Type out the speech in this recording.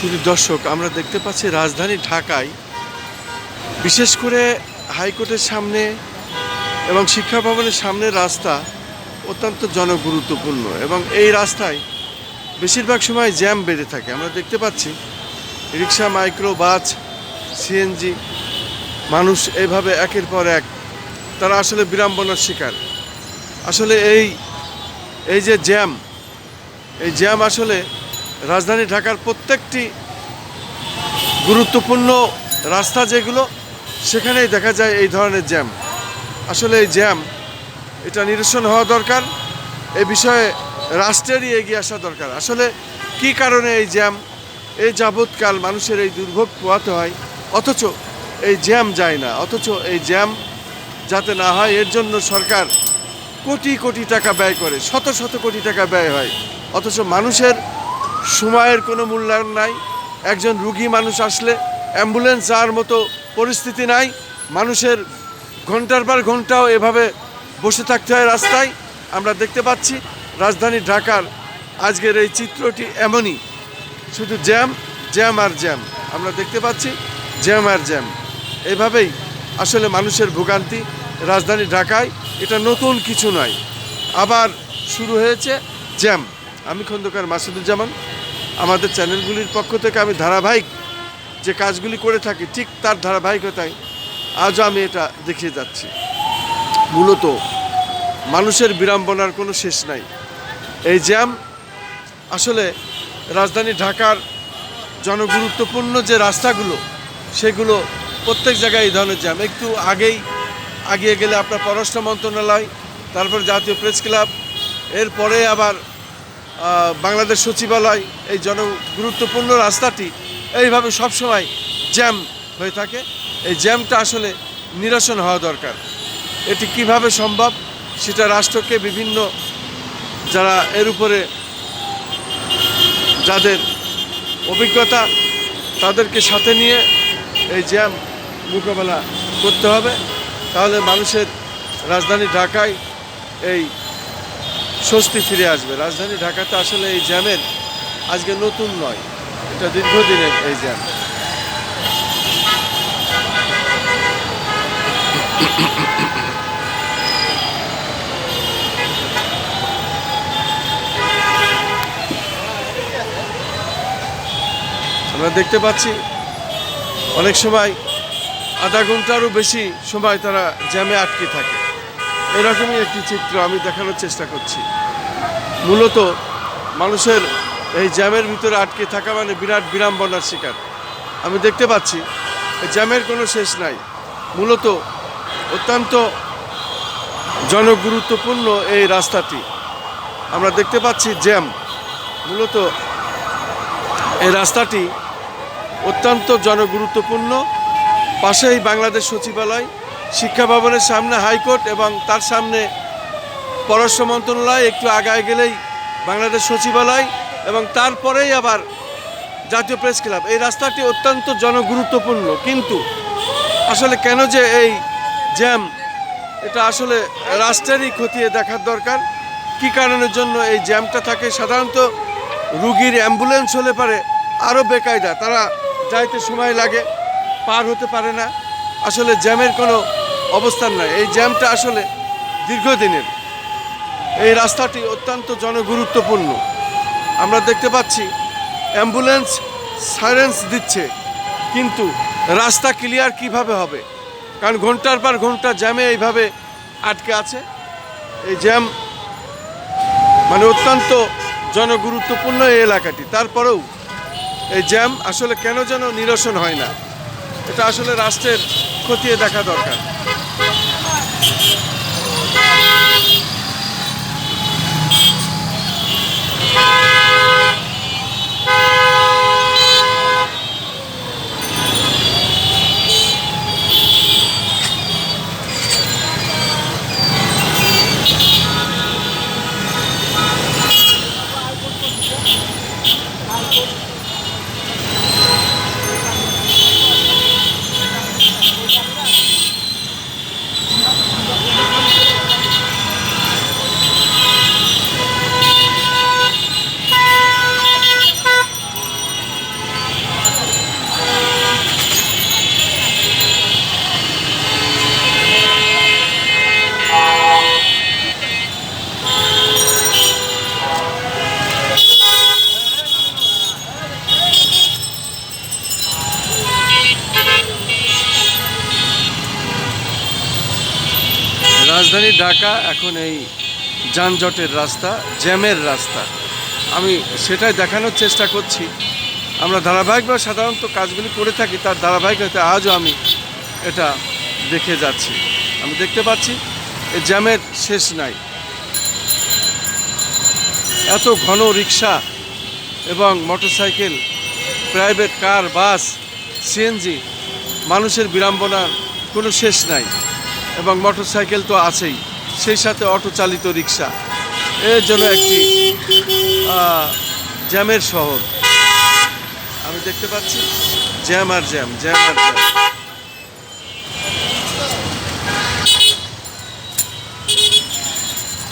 শুধু দর্শক, আমরা দেখতে পাচ্ছি রাজধানী ঢাকায়, বিশেষ করে হাইকোর্টের সামনে এবং শিক্ষা ভবনের সামনের রাস্তা অত্যন্ত জনগুরুত্বপূর্ণ এবং এই রাস্তায় বেশিরভাগ সময় জ্যাম বেড়ে থাকে। আমরা দেখতে পাচ্ছি রিক্সা মাইক্রো, বাস, সিএনজি, মানুষ এইভাবে একের পর এক, তারা আসলে বিড়ম্বনার শিকার। আসলে এই এই যে জ্যাম, এই জ্যাম আসলে রাজধানী ঢাকার প্রত্যেকটি গুরুত্বপূর্ণ রাস্তা যেগুলো, সেখানেই দেখা যায় এই ধরনের জ্যাম। আসলে এই জ্যাম, এটা নিরসন হওয়া দরকার, এ বিষয়ে রাষ্ট্রেরই এগিয়ে আসা দরকার। আসলে কি কারণে এই জ্যাম? এই যাবৎকাল মানুষের এই দুর্ভোগ পোয়াতে হয়, অথচ এই জ্যাম যায় না, অথচ এই জ্যাম যাতে না হয়, এর জন্য সরকার কোটি কোটি টাকা ব্যয় করে, শত শত কোটি টাকা ব্যয় হয়। অথচ মানুষের সময়ের কোনো মূল্যায়ন নাই। একজন রুগী মানুষ আসলে অ্যাম্বুলেন্স যাওয়ার মতো পরিস্থিতি নাই। মানুষের ঘণ্টার পর ঘন্টাও এভাবে বসে থাকতে হয় রাস্তায়। আমরা দেখতে পাচ্ছি, রাজধানী ঢাকার আজকের এই চিত্রটি এমনই। শুধু জ্যাম জ্যাম আর জ্যাম। আমরা দেখতে পাচ্ছি, জ্যাম আর জ্যাম। এভাবেই আসলে মানুষের ভোগান্তি রাজধানী ঢাকায়। এটা নতুন কিছু নয়। আবার শুরু হয়েছে জ্যাম। আমি খন্দকার মাসুদুজ্জামান। আমাদের চ্যানেলগুলির পক্ষ থেকে আমি ধারাবাহিক যে কাজগুলি করে থাকি, ঠিক তার ধারাবাহিকতায় আজও আমি এটা দেখিয়ে যাচ্ছি। মূলত মানুষের বিড়ম্বনার কোনো শেষ নাই। এই জ্যাম আসলে রাজধানী ঢাকার জনগুরুত্বপূর্ণ যে রাস্তাগুলো, সেগুলো প্রত্যেক জায়গায় এই ধরনের জ্যাম। একটু আগেই আগিয়ে গেলে আপনার পররাষ্ট্র মন্ত্রণালয়, তারপর জাতীয় প্রেস ক্লাব, এরপরে আবার বাংলাদেশ সচিবালয় এই জন গুরুত্বপূর্ণ রাস্তাটি এইভাবে সবসময় জ্যাম হয়ে থাকে। এই জ্যামটা আসলে নিরসন হওয়া দরকার। এটি কীভাবে সম্ভব সেটা রাষ্ট্রকে বিভিন্ন যারা এর উপরে যাদের অভিজ্ঞতা তাদেরকে সাথে নিয়ে এই জ্যাম মোকাবেলা করতে হবে। তাহলে মানুষের রাজধানী ঢাকায় এই স্বস্তি ফিরে আসবে। রাজধানী ঢাকাতে আসলে এই জ্যামের আজকে নতুন নয়। এটা দীর্ঘদিনের এই জ্যাম। আমরা দেখতে পাচ্ছি, অনেক সময় আধা ঘন্টারও বেশি সময় তারা জ্যামে আটকে থাকে। এরকমই একটি চিত্র আমি দেখানোর চেষ্টা করছি। মূলত মানুষের এই জ্যামের ভিতরে আটকে থাকা মানে বিরাট বিড়ম্বনার শিকার। আমি দেখতে পাচ্ছি, এই জ্যামের কোনো শেষ নাই। মূলত অত্যন্ত জনগুরুত্বপূর্ণ এই রাস্তাটি। আমরা দেখতে পাচ্ছি জ্যাম। মূলত এই রাস্তাটি অত্যন্ত জনগুরুত্বপূর্ণ। পাশেই বাংলাদেশ সচিবালয় শিক্ষা ভবনের সামনে হাইকোর্ট এবং তার সামনে পররাষ্ট্র মন্ত্রণালয়, একটু আগায় গেলেই বাংলাদেশ সচিবালয় এবং তারপরেই আবার জাতীয় প্রেস ক্লাব। এই রাস্তাটি অত্যন্ত জনগুরুত্বপূর্ণ। কিন্তু আসলে কেন যে এই জ্যাম, এটা আসলে রাষ্ট্রেরই খতিয়ে দেখার দরকার। কি কারণের জন্য এই জ্যামটা থাকে? সাধারণত রুগীর অ্যাম্বুলেন্স হলে পারে আরও বেকায়দা। তারা যাইতে সময় লাগে, পার হতে পারে না। আসলে জ্যামের কোনো অবস্থান নাই এই জ্যামটা আসলে দীর্ঘদিনের। এই রাস্তাটি অত্যন্ত জনগুরুত্বপূর্ণ। আমরা দেখতে পাচ্ছি, অ্যাম্বুলেন্স সাইরেন্স দিচ্ছে, কিন্তু রাস্তা ক্লিয়ার কীভাবে হবে? কারণ ঘণ্টার পর ঘণ্টা জ্যামে এইভাবে আটকে আছে। এই জ্যাম মানে অত্যন্ত জনগুরুত্বপূর্ণ এই এলাকাটি। তারপরেও এই জ্যাম আসলে কেন যেন নিরসন হয় না? এটা আসলে রাষ্ট্রের খতিয়ে দেখা দরকার। রাজধানী ঢাকা এখন এই যানজটের রাস্তা, জ্যামের রাস্তা। আমি সেটাই দেখানোর চেষ্টা করছি। আমরা ধারাবাহিকভাবে সাধারণত কাজগুলি করে থাকি, তার ধারাবাহিক ধারাবাহিকতা আজও আমি এটা দেখে যাচ্ছি। আমি দেখতে পাচ্ছি এই জ্যামের শেষ নাই। এত ঘন রিক্সা এবং motorcycle, private car, bus, CNG, মানুষের বিড়ম্বনার কোনো শেষ নাই। এবং মোটরসাইকেল তো আছেই। সেই সাথে অটো চালিত রিক্সা এর জন্য একটি জ্যামের শহর। আমি দেখতে পাচ্ছি, জ্যাম আর জ্যাম জ্যাম আর জ্যাম।